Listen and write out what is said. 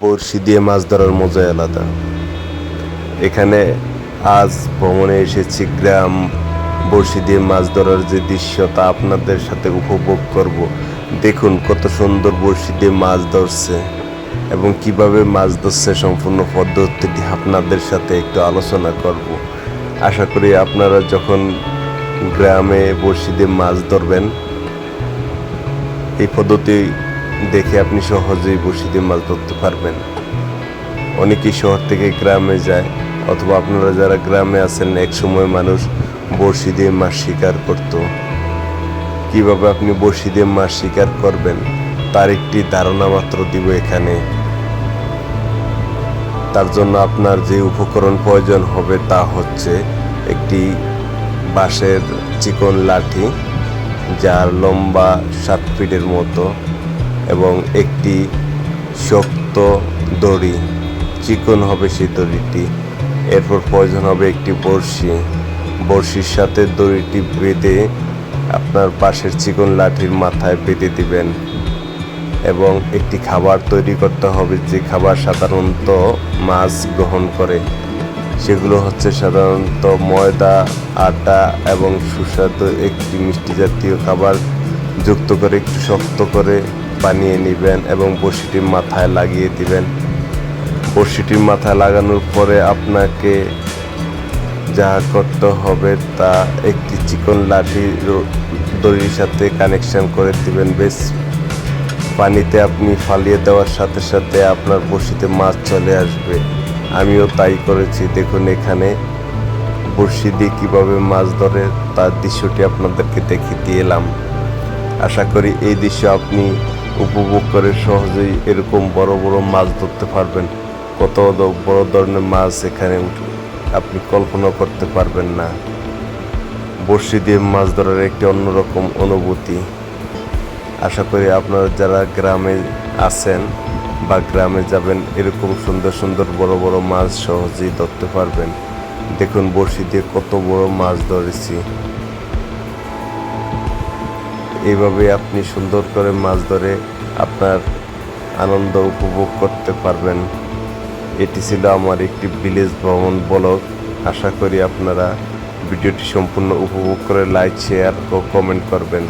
বড়শি দিয়ে মাছ ধরার মজাই আলাদা। এখানে আজ ভ্রমণে এসেছি গ্রাম। বড়শি দিয়ে মাছ ধরার যে দৃশ্য তা আপনাদের সাথে উপভোগ করব। দেখুন কত সুন্দর বড়শি দিয়ে মাছ ধরছে এবং কীভাবে মাছ ধরছে সম্পূর্ণ পদ্ধতিটি আপনাদের সাথে একটু আলোচনা করব। আশা করি আপনারা যখন গ্রামে বড়শি দিয়ে মাছ ধরবেন, এই পদ্ধতি দেখে আপনি সহজেই দিয়ে মাছ ধরতে পারবেন। অনেকেই শহর থেকে গ্রামে যায়, অথবা আপনারা যারা গ্রামে আছেন এক সময় মানুষ বড়শি দিয়ে মাছ শিকার করত। কীভাবে আপনি বড়শি দিয়ে মাছ শিকার করবেন, তার একটি ধারণা মাত্র দিব এখানে। তার জন্য আপনার যে উপকরণ প্রয়োজন হবে তা হচ্ছে একটি বাঁশের চিকন লাঠি, যার লম্বা সাত ফিটের মতো। এবং একটি শক্ত দড়ি, চিকন হবে সেই দড়িটি। এরপর প্রয়োজন হবে একটি বড়শি। বড়শির সাথে দড়িটি বেঁধে আপনার পাশের চিকন লাঠির মাথায় বেঁধে দিবেন এবং একটি খাবার তৈরি করতে হবে যে খাবার সাধারণত মাছ গ্রহণ করে। সেগুলো হচ্ছে সাধারণত ময়দা, আটা এবং সুস্বাদু একটি মিষ্টি জাতীয় খাবার যুক্ত করে একটু শক্ত করে বানিয়ে নেবেন এবং বড়শিটি মাথায় লাগিয়ে দিবেন। বড়শিটির মাথায় লাগানোর পরে আপনাকে যা করতে হবে তা একটি চিকন লাঠি দড়ির সাথে কানেকশন করে দিবেন। বেশ, পানিতে আপনি ফালিয়ে দেওয়ার সাথে সাথে আপনার বড়শিতে মাছ চলে আসবে। আমিও তাই করেছি। দেখুন এখানে বড়শি দিয়ে কীভাবে মাছ ধরে তার দৃশ্যটি আপনাদেরকে দেখিয়ে এলাম আশা করি এই দৃশ্য আপনি উপভোগ করে সহজেই এরকম বড় বড় মাছ ধরতে পারবেন। কত বড় ধরনের মাছ এখানে আপনি কল্পনা করতে পারবেন না। বড়শি দিয়ে মাছ ধরার একটি অন্যরকম অনুভূতি। আশা করি আপনারা যারা গ্রামে আছেন বা গ্রামে যাবেন, এরকম সুন্দর সুন্দর বড় বড় মাছ সহজেই ধরতে পারবেন। দেখুন বড়শি দিয়ে কত বড় মাছ ধরেছি। এইভাবে আপনি সুন্দর করে মাছ ধরে আপনার আনন্দ উপভোগ করতে পারবেন। এটি ছিল আমার একটি ভিলেজ ভ্রমণ ব্লগ। আশা করি আপনারা ভিডিওটি সম্পূর্ণ উপভোগ করে লাইক শেয়ার ও কমেন্ট করবেন।